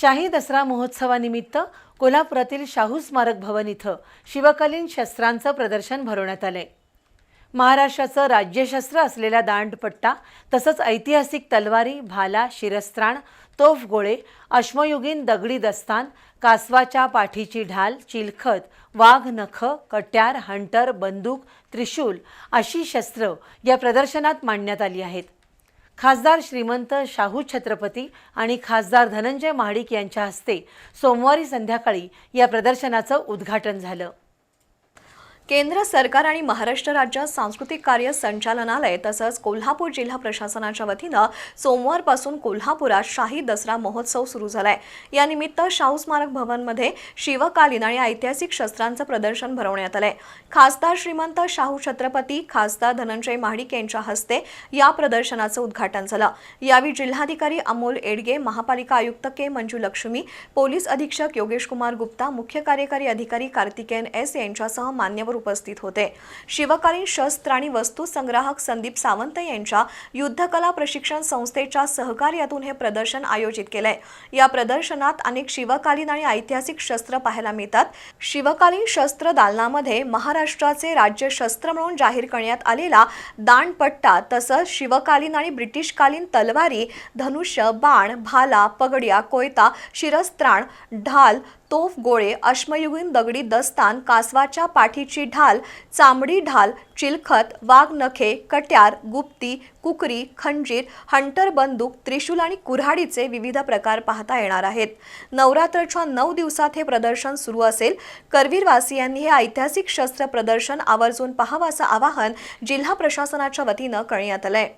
शाही दसरा महोत्सवानिमित्त कोल्हापुरातील शाहू स्मारक भवन इथं शिवकालीन शस्त्रांचं प्रदर्शन भरवण्यात आलंय. महाराष्ट्राचं राज्यशस्त्र असलेला दांडपट्टा तसंच ऐतिहासिक तलवारी भाला शिरस्त्राण तोफ गोळे अश्मयुगीन दगडी दस्तान कासवाच्या पाठीची ढाल चिलखत वाघ नख कट्यार हंटर बंदूक त्रिशूल अशी शस्त्र या प्रदर्शनात मांडण्यात आली आहेत. खासदार श्रीमंत शाहू छत्रपती आणि खासदार धनंजय महाडिक यांच्या हस्ते सोमवारी संध्याकाळी या प्रदर्शनाचं उद्घाटन झालं. केंद्र सरकार आणि महाराष्ट्र राज्य सांस्कृतिक कार्य संचालनालय तसंच कोल्हापूर जिल्हा प्रशासनाच्या वतीनं सोमवारपासून कोल्हापुरात शाही दसरा महोत्सव सुरू झालाय. यानिमित्त शाहू स्मारक भवनमध्ये शिवकालीन आणि ऐतिहासिक शस्त्रांचं प्रदर्शन भरवण्यात आलंय. खासदार श्रीमंत शाहू छत्रपती खासदार धनंजय महाडिक यांच्या हस्ते या प्रदर्शनाचं उद्घाटन झालं. यावेळी जिल्हाधिकारी अमोल एडगे महापालिका आयुक्त के मंजू लक्ष्मी पोलीस अधीक्षक योगेश कुमार गुप्ता मुख्य कार्यकारी अधिकारी कार्तिकेयन एस यांच्यासह मान्यवर उपस्थित होते. शिवकालीन शस्त्र आणि वस्तू संग्राहक संदीप सावंत यांच्या युद्धकला प्रशिक्षण संस्थेच्या सहकार्यातून हे प्रदर्शन आयोजित केलंय. या प्रदर्शनात अनेक शिवकालीन आणि ऐतिहासिक शस्त्र पाहायला मिळतात. शिवकालीन शस्त्र दालनामध्ये महाराष्ट्राचे राज्य शस्त्र म्हणून जाहीर करण्यात आलेला दांडपट्टा तसंच शिवकालीन आणि ब्रिटिशकालीन तलवारी धनुष्य बाण भाला पगड्या कोयता शिरस्त्राण ढाल तोफ गोळे अश्मयुगीन दगडी दस्तान कासवाच्या पाठीची ढाल चांबडी ढाल चिलखत वाघ नखे कट्यार गुप्ती कुकरी खंजीर हंटर बंदूक त्रिशूल आणि कुऱ्हाडीचे विविध प्रकार पाहता येणार आहेत. नवरात्रच्या नऊ दिवसात हे प्रदर्शन सुरू असेल. करवीरवासियांनी हे ऐतिहासिक शस्त्र प्रदर्शन आवर्जून पाहावं असं आवाहन जिल्हा प्रशासनाच्या वतीनं करण्यात आलंय.